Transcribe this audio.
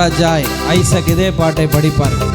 ராஜாய் Isaac இதே பாட்டை படிப்பார்கள்.